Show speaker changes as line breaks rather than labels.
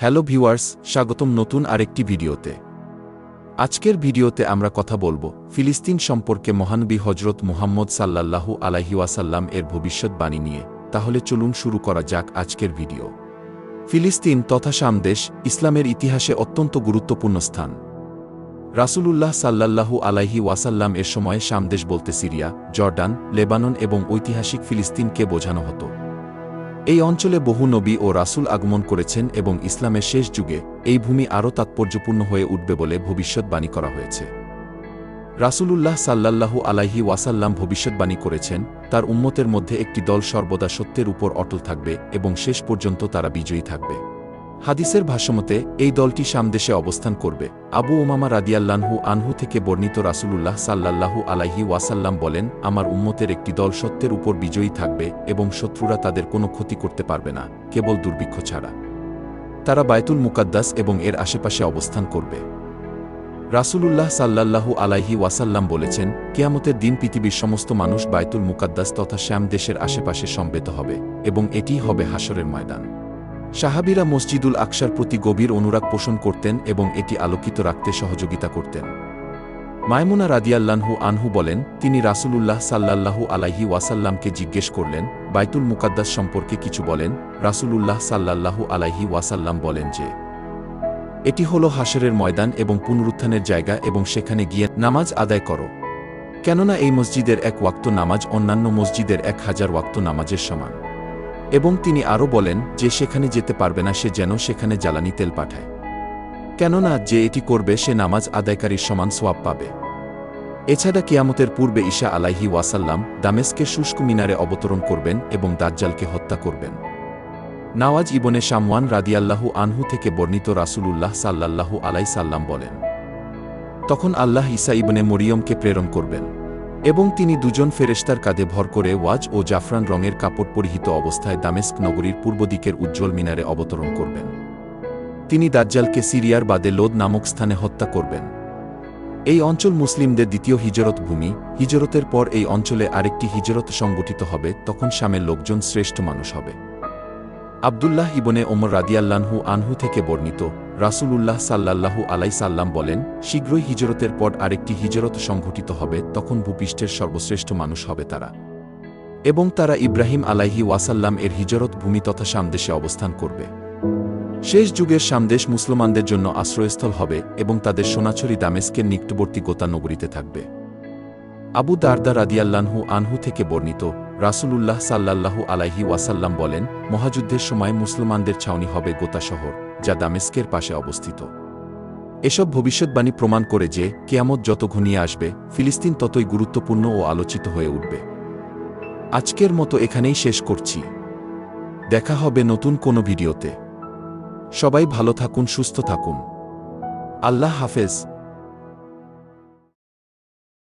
Hello viewers, স্বাগতম নতুন আরেকটি ভিডিওতে। আজকের ভিডিওতে আমরা কথা বলব ফিলিস্তিন সম্পর্কে মহানবী হজরত মুহাম্মদ সাল্লাল্লাহু আলাইহি ওয়াসাল্লাম এর ভবিষ্যৎবাণী নিয়ে। তাহলে চলুন শুরু করা যাক আজকের ভিডিও। ফিলিস্তিন তথা সামদেশ ইসলামের ইতিহাসে অত্যন্ত গুরুত্বপূর্ণ স্থান। রাসূলুল্লাহ সাল্লাল্লাহু আলাইহি ওয়াসাল্লাম এর সময়ে সামদেশ বলতে সিরিয়া, জর্ডান, লেবানন এবং ঐতিহাসিক ফিলিস্তিনকে বোঝানো হতো। এই অঞ্চলে বহু নবী ও রাসুল আগমন করেছেন এবং ইসলামের শেষ যুগে এই ভূমি আরও তাৎপর্যপূর্ণ হয়ে উঠবে বলে ভবিষ্যৎবাণী করা হয়েছে। রাসূলুল্লাহ সাল্লাল্লাহু আলাহি ওয়াসাল্লাম ভবিষ্যৎবাণী করেছেন, তার উম্মতের মধ্যে একটি দল সর্বদা সত্যের উপর অটল থাকবে এবং শেষ পর্যন্ত তারা বিজয়ী থাকবে। হাদিসের ভাষ্যমতে, এই দলটি সামদেশে অবস্থান করবে। আবু ওমামা রাদিয়াল্লাহু আনহু থেকে বর্ণিত রাসূলুল্লাহ সাল্লাল্লাহু আলাইহি ওয়াসাল্লাম বলেন, আমার উম্মতের একটি দল সত্যের উপর বিজয়ী থাকবে এবং শত্রুরা তাদের কোনো ক্ষতি করতে পারবে না, কেবল দুর্ভিক্ষ ছাড়া। তারা বায়তুল মুকাদ্দাস এবং এর আশেপাশে অবস্থান করবে। রাসূলুল্লাহ সাল্লাল্লাহু আলাইহি ওয়াসাল্লাম বলেছেন, কেয়ামতের দিন পৃথিবীর সমস্ত মানুষ বায়তুল মুকাদ্দাস তথা শ্যাম দেশের আশেপাশে সম্বেত হবে এবং এটিই হবে হাসরের ময়দান। সাহাবিরা মসজিদুল আকসার প্রতি গভীর অনুরাগ পোষণ করতেন এবং এটি আলোকিত রাখতে সহযোগিতা করতেন। মায়মুনা রাদিয়াল্লাহু আনহু বলেন, তিনি রাসূলুল্লাহ সাল্লাল্লাহু আলাইহি ওয়াসাল্লামকে জিজ্ঞেস করলেন, বাইতুল মুকাদ্দাস সম্পর্কে কিছু বলেন, রাসূলুল্লাহ সাল্লাল্লাহু আলাইহি ওয়াসাল্লাম বলেন যে, এটি হল হাসরের ময়দান এবং পুনরুত্থানের জায়গা এবং সেখানে গিয়ে নামাজ আদায় করো। কেননা এই মসজিদের এক ওয়াক্ত নামাজ অন্যান্য মসজিদের এক হাজার ওয়াক্ত নামাজের সমান। এবং তিনি আরও বলেন যে সেখানে যেতে পারবে না সে যেন সেখানে জ্বালানি তেল পাঠায়। কেননা যে এটি করবে সে নামাজ আদায়কারীর সমান সোয়াব পাবে। এছাড়া কিয়ামতের পূর্বে ঈশা আলাইহি ওয়াসাল্লাম দামেস্কে শুষ্ক মিনারে অবতরণ করবেন এবং দাজ্জালকে হত্যা করবেন। নাওয়াজ ইবনে শামওয়ান রাদিয়াল্লাহু আনহু থেকে বর্ণিত রাসূলুল্লাহ সাল্লাল্লাহু আলাই সাল্লাম বলেন, তখন আল্লাহ ঈসা ইবনে মরিয়মকে প্রেরণ করবেন। এবং তিনি দুজন ফেরেশতার কাঁধে ভর করে ওয়াজ ও জাফরান রঙের কাপড় পরিহিত অবস্থায় দামেস্ক নগরীর পূর্ব দিকের উজ্জ্বল মিনারে অবতরণ করবেন। তিনি দাজ্জালকে সিরিয়ার বাদে লোদ নামক স্থানে হত্যা করবেন। এই অঞ্চল মুসলিমদের দ্বিতীয় হিজরত ভূমি। হিজরতের পর এই অঞ্চলে আরেকটি হিজরত সংগঠিত হবে, তখন শামের লোকজন শ্রেষ্ঠ মানুষ হবে। আবদুল্লাহ ইবনে ওমর রাদিয়াল্লাহু আনহু থেকে বর্ণিত রাসূলুল্লাহ সাল্লাল্লাহু আলাই সাল্লাম বলেন, শীঘ্রই হিজরতের পর আরেকটি হিজরত সংঘটিত হবে, তখন ভূপৃষ্ঠের সর্বশ্রেষ্ঠ মানুষ হবে তারা। এবং তারা ইব্রাহিম আলাইহি ওয়াসাল্লাম এর হিজরত ভূমি তথা সামদেশে অবস্থান করবে। শেষ যুগের সামদেশ মুসলমানদের জন্য আশ্রয়স্থল হবে এবং তাদের সোনাছড়ি দামেস্কের নিকটবর্তী গোতা নগরীতে থাকবে। আবু দারদা রাদিয়াল্লাহু আনহু থেকে বর্ণিত, রাসূলুল্লাহ সাল্লাল্লাহু আলাইহি ওয়াসাল্লাম বলেন, মহাযুদ্ধের সময় মুসলমানদের ছাউনি হবে গোতা শহর। যা দামেস্কের পাশে অবস্থিত। এসব ভবিষ্যৎবাণী প্রমাণ করে যে, কেয়ামত যত ঘনিয়ে আসবে, ফিলিস্তিন ততই গুরুত্বপূর্ণ ও আলোচিত হয়ে উঠবে। আজকের মতো এখানেই শেষ করছি। দেখা হবে নতুন কোনো ভিডিওতে। সবাই ভালো থাকুন, সুস্থ থাকুন। আল্লাহ হাফেজ।